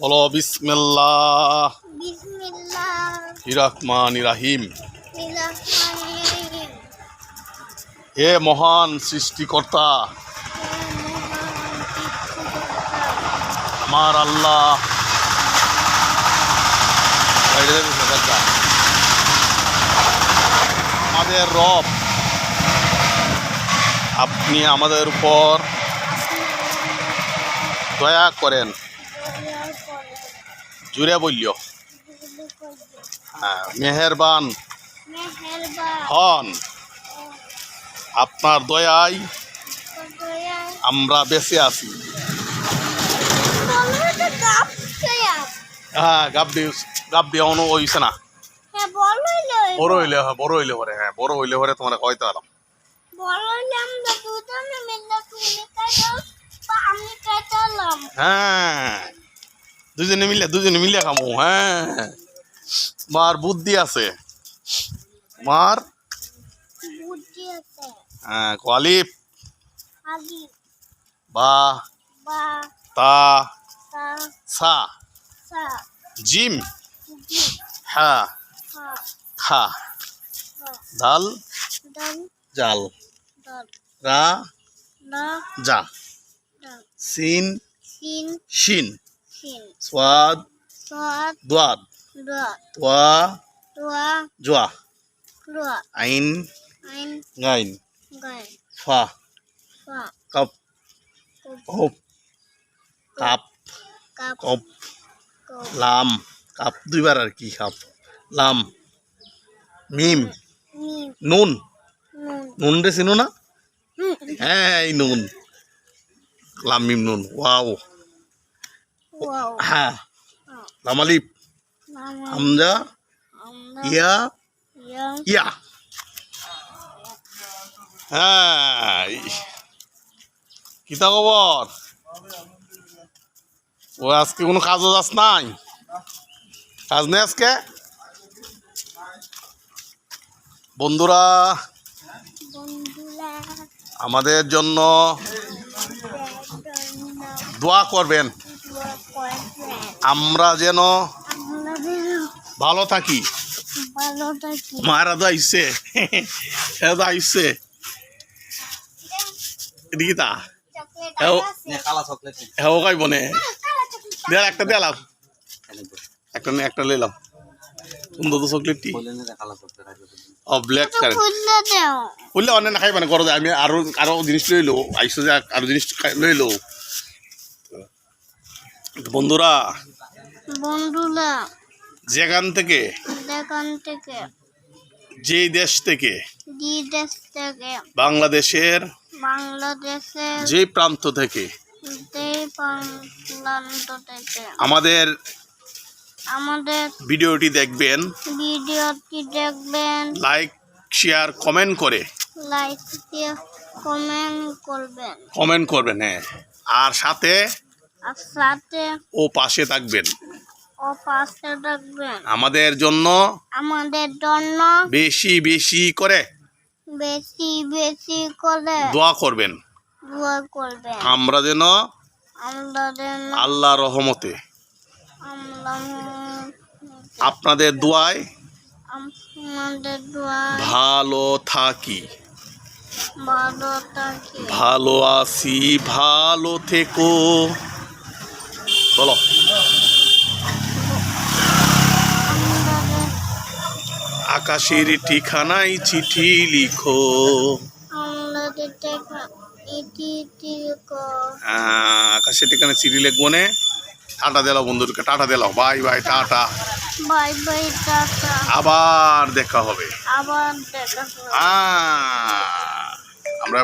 বলো বিসমিল্লাহ। বিসমিল্লাহ। রহমান রাহিম বিসমিল্লাহির হে মহান সৃষ্টিকর্তা। আমার আল্লাহ। আমাদের রব। আপনি আমাদের উপর দয়া করেন। জুড়ে বলল হ্যাঁ মেহেরবান। হন। আপনার দয়ায় আমরা বেঁচে আছি। বলো তো গাপ খেয়া হ্যাঁ গাবডি গাবডি অন হইছে না। হ্যাঁ বড় হইলে হ্যাঁ বড় হইলে পরে হ্যাঁ বড় হইলে পরে তোমার কয়তে কাটালাম হ্যাঁ। দুজনে মিলে দুজনে মিলে খামো হ্যাঁ। মার বুদ্ধি আছে। মার? হ্যাঁ কোয়ালিপ বা। তা। সা। জিম। হ্যাঁ হা। খা। দাল। জাল। রা। যা সিন। শিন। সিন সোয়াদ দোয়াদ দোয়া তোয়া জোয়া আইন আইন গাইন ফা কাপ কাপ কাপ কপ কপ লাম কাপ দুইবার আর কি কাপ লাম মিম নুন নুন রে চিনো না হ্যাঁ এই নুন লাম মিম নুন ওয়াও হ্যাঁ। লামালিপ মামা হামজা ইয়া ইয়া। হ্যাঁ কিতা খবর? ও আজকে কোনো কাজও যাস নাই? কাজ নেই আজকে? বন্ধুরা আমাদের জন্য। দোয়া করবেন। আমরা যেন ভালো থাকি। ভালো থাকি। মারা তো। আইসে হ্যাঁ তো আইসে কাই বনে দেখ একটা দিলাম একটা নে একটা লইলাম। সুন্দর তো চকলেটটি? ও ব্ল্যাক খুললে না মানে করো আমি আরও আরও জিনিস লইলো। আইসো যে আরও জিনিস লইলো। বন্ধুরা বন্ধুরা যেখান থেকে দেখান থেকে যেই দেশ থেকে বিদেশ থেকে বাংলাদেশের বাংলাদেশে যে প্রান্ত থেকে যে প্রান্ত থেকে আমাদের আমাদের ভিডিওটি দেখবেন ভিডিওটি দেখবেন লাইক শেয়ার কমেন্ট করে লাইক দিয়ে কমেন্ট করবেন। কমেন্ট করবেন হ্যাঁ। আর সাথে সাথে ও পাশে থাকবেন। ও পাশে থাকবেন। আমাদের জন্য আমাদের জন্য বেশি বেশি করে বেশি বেশি করে দোয়া করবেন। দোয়া করবেন। আমরা যেন আমরা যেন আল্লাহ রহমতে আপনাদের দোয়ায় আমাদের দোয়া ভালো থাকি। ভালো থাকি। ভালো আছি ভালো থেকো। বলো আকাশের ঠিকানায় চিঠি লিখো। আহ, আকাশের ঠিকানায় চিঠি লিখব নে। টাটা দিলাও বন্ধুদেরকে tata দিলাও bye bye tata. Bye bye tata. আবার দেখা হবে। আবার দেখা হবে। আমরা